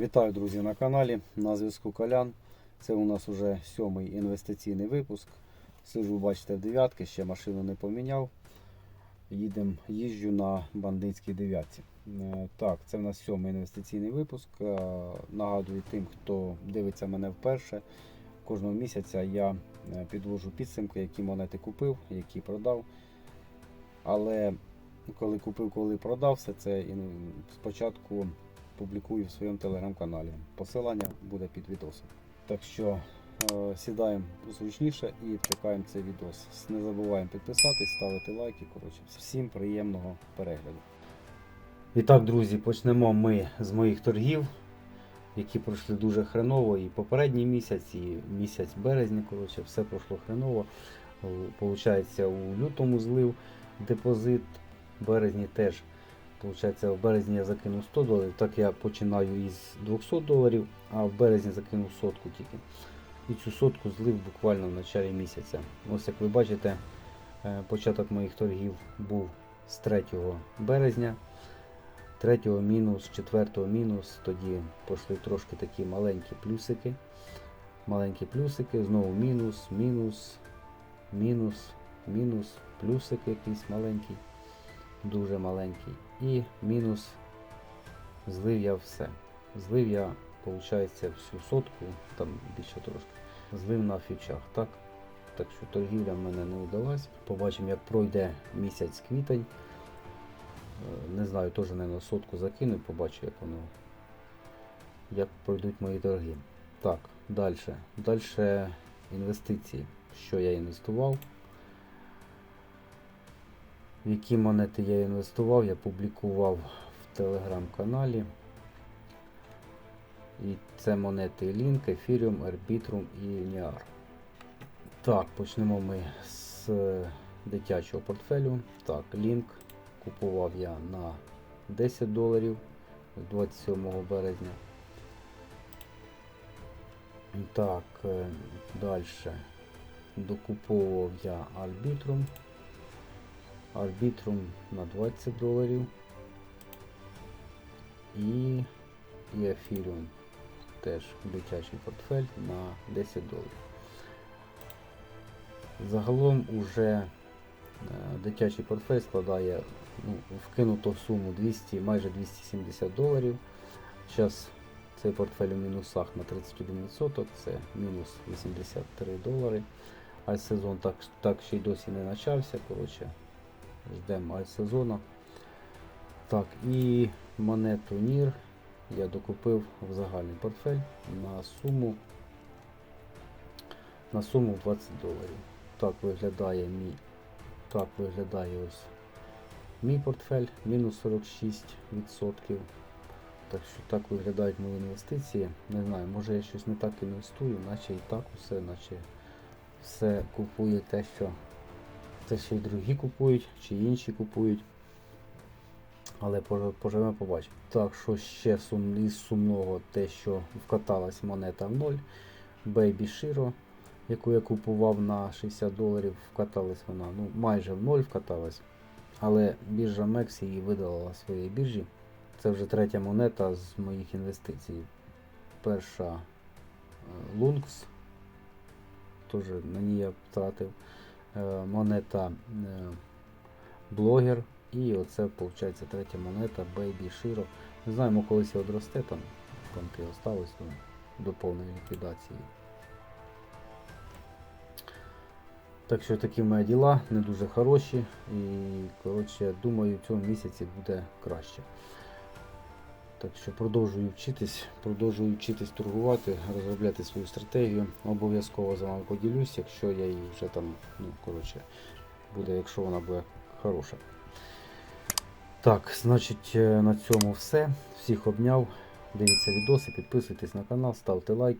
Вітаю, друзі, на каналі. На зв'язку Колян. Це у нас уже сьомий інвестиційний випуск. Сижу, бачите, в дев'ятки, ще машину не поміняв. Їдем, їжджу на бандитській дев'ятці. Е, Так, це в нас сьомий інвестиційний випуск. Е, Нагадую тим, хто дивиться мене вперше. Кожного місяця я е, підвожу підсумки, які монети купив, які продав. Але коли купив, коли продав, все це спочатку публікую в своєму телеграм-каналі. Посилання буде під відосом. Так що е, сідаємо зручніше і втикаємо цей відос. Не забуваємо підписатись, ставити лайки. Коротше, всім приємного перегляду. І так, друзі, почнемо ми з моїх торгів, які пройшли дуже хреново. І попередній місяць, і місяць березня, коротше, все пройшло хреново. Получається, у лютому злив депозит, березні теж. Получається, в березні я закинув 100 доларів, так я починаю із 200 доларів, а в березні закинув сотку тільки. І цю сотку злив буквально в началі місяця. Ось як ви бачите, е, початок моїх торгів був з 3 березня, 3 мінус, 4 мінус, тоді пішли трошки такі маленькі плюсики. Маленькі плюсики, знову мінус, мінус, мінус, мінус, плюсик якийсь маленький дуже маленький. І мінус злив я все. Злив я, виходить, всю сотку, там більше трошки. Злив на фьючах. Так Так що торгівля в мене не вдалась. Побачимо, як пройде місяць квітень. Е, Не знаю, теж на сотку закину, побачу, як воно. Як пройдуть мої торги. Так, далі. Далі інвестиції. Що я інвестував. В які монети я інвестував, я публікував в телеграм-каналі. І це монети Link, Ethereum, Arbitrum і Niar. Так, почнемо ми з дитячого портфелю. Так, Link купував я на 10 доларів 27 березня. Так, далі докуповував я Arbitrum. Арбітрум на 20 доларів. І, Ефіріум теж дитячий портфель на 10 доларів. Загалом уже е, дитячий портфель складає ну, вкинуту суму 200, майже 270 доларів. Зараз цей портфель у мінусах на 31%, це мінус 83 долари. А сезон так, так ще й досі не почався. Ждемо альт-сезону. Так, і монету NIR я докупив в загальний портфель на суму на суму 20 доларів. Так виглядає мій так виглядає ось мій портфель, мінус 46%. Так що так виглядають мої інвестиції. Не знаю, може я щось не так інвестую, наче і так усе, наче все купує те, що це ще й другі купують, чи інші купують. Але поживемо побачимо. Так, що ще сум, із сумного те, що вкаталась монета в ноль. Baby Shiro, яку я купував на 60 доларів, вкаталась вона, ну майже в ноль вкаталась. Але біржа Мекс її видалила своєї біржі. Це вже третя монета з моїх інвестицій. Перша е, Lункс, теж на ній я втратив е, монета е, блогер. І оце виходить третя монета Baby Shiro. Не знаю, мо колись одросте там, там осталось ну, до повної ліквідації. Так що такі мої діла, не дуже хороші. І коротше, думаю, в цьому місяці буде краще. Так що продовжую вчитись, продовжую вчитись торгувати, розробляти свою стратегію. Обов'язково з вами поділюсь, якщо я її вже там, ну, коротше, буде, якщо вона буде хороша. Так, значить, е, на цьому все. Всіх обняв. Дивіться відоси, підписуйтесь на канал, ставте лайки.